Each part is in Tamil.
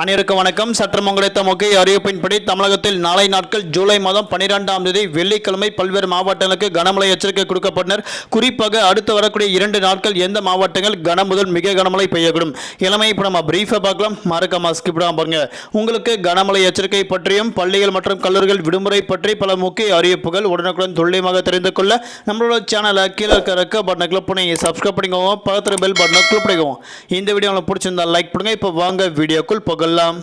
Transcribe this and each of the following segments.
அனைவருக்கும் வணக்கம். சற்றம் கிடைத்த முக்கிய அறிவிப்பின்படி தமிழகத்தில் நாளை நாட்கள் ஜூலை மாதம் பன்னிரெண்டாம் தேதி வெள்ளிக்கிழமை பல்வேறு மாவட்டங்களுக்கு கனமழை எச்சரிக்கை கொடுக்கப்பட்டனர். குறிப்பாக அடுத்து வரக்கூடிய இரண்டு நாட்கள் எந்த மாவட்டங்கள் கன முதல் மிக கனமழை பெய்யக்கூடும். இளமை இப்போ நம்ம பிரீஃபாக பார்க்கலாம். மறக்காம ஸ்கிப் பாருங்க. உங்களுக்கு கனமழை எச்சரிக்கை பற்றியும் பள்ளிகள் மற்றும் கல்லூரிகள் விடுமுறை பற்றி பல முக்கிய அறிவிப்புகள் உடனுக்குடன் துல்லியமாக தெரிந்து கொள்ள நம்மளோட சேனலை கீழே இருக்க ரெக்க பட்டனை கிளிக் பண்ணி சப்ஸ்கிரைப் பண்ணிக்கோங்க. பக்கத்தில் பெல் பட்டனை கிளிக் பண்ணிக்கோங்க. இந்த வீடியோ உங்களுக்கு பிடிச்சிருந்தா லைக் பண்ணுங்க. இப்போ வாங்க வீடியோக்குள் করলাম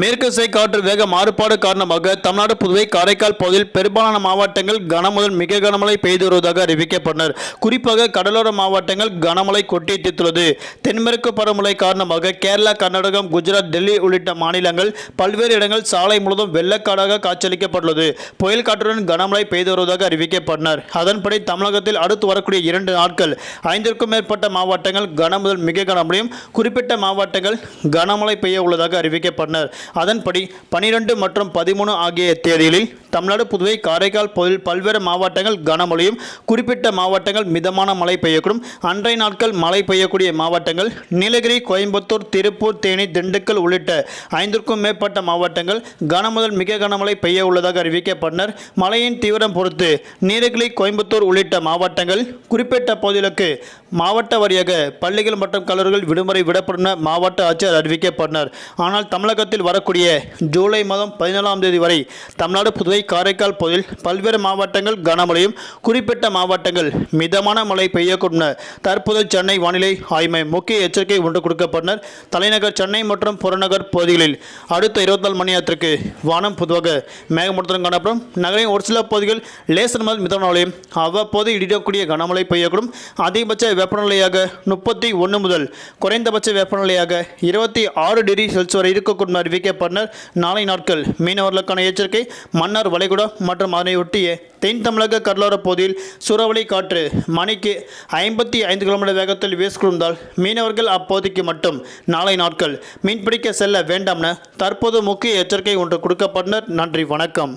மேற்கு திசை காற்று வேக மாறுபாடு காரணமாக தமிழ்நாடு புதுவை காரைக்கால் பகுதியில் பெரும்பாலான மாவட்டங்கள் கனமுதல் மிக கனமழை பெய்து வருவதாக அறிவிக்கப்பட்டனர். குறிப்பாக கடலோர மாவட்டங்கள் கனமழை கொட்டி தீர்த்துள்ளது தென்மேற்கு பருவமழை காரணமாக கேரளா கர்நாடகம் குஜராத் டெல்லி உள்ளிட்ட மாநிலங்கள் பல்வேறு இடங்கள் சாலை முழுவதும் வெள்ளக்காடாக காட்சியளிக்கப்பட்டுள்ளது. புயல் காற்றுடன் கனமழை பெய்து வருவதாக அறிவிக்கப்பட்டனர். அதன்படி தமிழகத்தில் அடுத்து வரக்கூடிய இரண்டு நாட்கள் ஐந்திற்கும் மேற்பட்ட மாவட்டங்கள் கனமுதல் மிக கனமழையும் குறிப்பிட்ட மாவட்டங்கள் கனமழை பெய்ய உள்ளதாக அறிவிக்கப்பட்டனர். அதன்படி பனிரெண்டு மற்றும் பதிமூணு ஆகிய தேதிகளில் தமிழ்நாடு புதுவை காரைக்கால் பகுதியில் பல்வேறு மாவட்டங்கள் கனமழையும் குறிப்பிட்ட மாவட்டங்கள் மிதமான மழை பெய்யக்கூடும். அன்றைய நாட்கள் மழை பெய்யக்கூடிய மாவட்டங்கள் நீலகிரி கோயம்புத்தூர் திருப்பூர் தேனி திண்டுக்கல் உள்ளிட்ட ஐந்திற்கும் மேற்பட்ட மாவட்டங்கள் கனமுதல் மிக கனமழை பெய்ய உள்ளதாக அறிவிக்கப்பட்டனர். மழையின் தீவிரம் பொறுத்து நீலகிரி கோயம்புத்தூர் உள்ளிட்ட மாவட்டங்கள் குறிப்பிட்ட பகுதிகளுக்கு மாவட்ட வாரியாக பள்ளிகள் மற்றும் கல்லூரிகள் விடுமுறை விடப்படும் மாவட்ட ஆட்சியர் அறிவிக்கப்பட்டனர். ஆனால் தமிழகத்தில் வரக்கூடிய ஜூலை மாதம் பதினேழாம் தேதி வரை தமிழ்நாடு புதுவை காரைக்கால் பகுதியில் பல்வேறு மாவட்டங்கள் கனமழையும் குறிப்பிட்ட மாவட்டங்கள் மிதமான மழை பெய்யக்கூடும் தற்போது சென்னை வானிலை ஆய்வு மையம் முக்கிய எச்சரிக்கை ஒன்று கொடுக்கப்பட்டனர். தலைநகர் சென்னை மற்றும் புறநகர் பகுதிகளில் அடுத்த இருபத்தி நாலு மணி நேரத்திற்கு வானம் பொதுவாக மேகமூட்டத்துடன் காணப்படும். நகரின் ஒரு சில பகுதிகள் லேசர் முதல் மிதமான மழையும் அவ்வப்போது இடிடக்கூடிய கனமழை பெய்யக்கூடும். அதிகபட்ச வெப்பநிலையாக முப்பத்தி ஒன்று முதல் குறைந்தபட்ச வெப்பநிலையாக இருபத்தி ஆறு டிகிரி செல்சியஸ் வரை இருக்கக்கூடும் அறிவிக்கப்பட்டனர். நாளை நாட்கள் மீனவர்களுக்கான எச்சரிக்கை மன்னார் வளைகுடா மற்றும் அதனையொட்டிய தென் தமிழக கடலோர பகுதியில் சூறாவளி காற்று மணிக்கு ஐம்பத்தி ஐந்து கிலோமீட்டர் வேகத்தில் வீசிக்கொண்டால் மீனவர்கள் அப்போதைக்கு மட்டும் நாளை நாட்கள் மீன்பிடிக்க செல்ல வேண்டாம்னு தற்போது முக்கிய எச்சரிக்கை ஒன்று கொடுக்கப்பட்டனர். நன்றி வணக்கம்.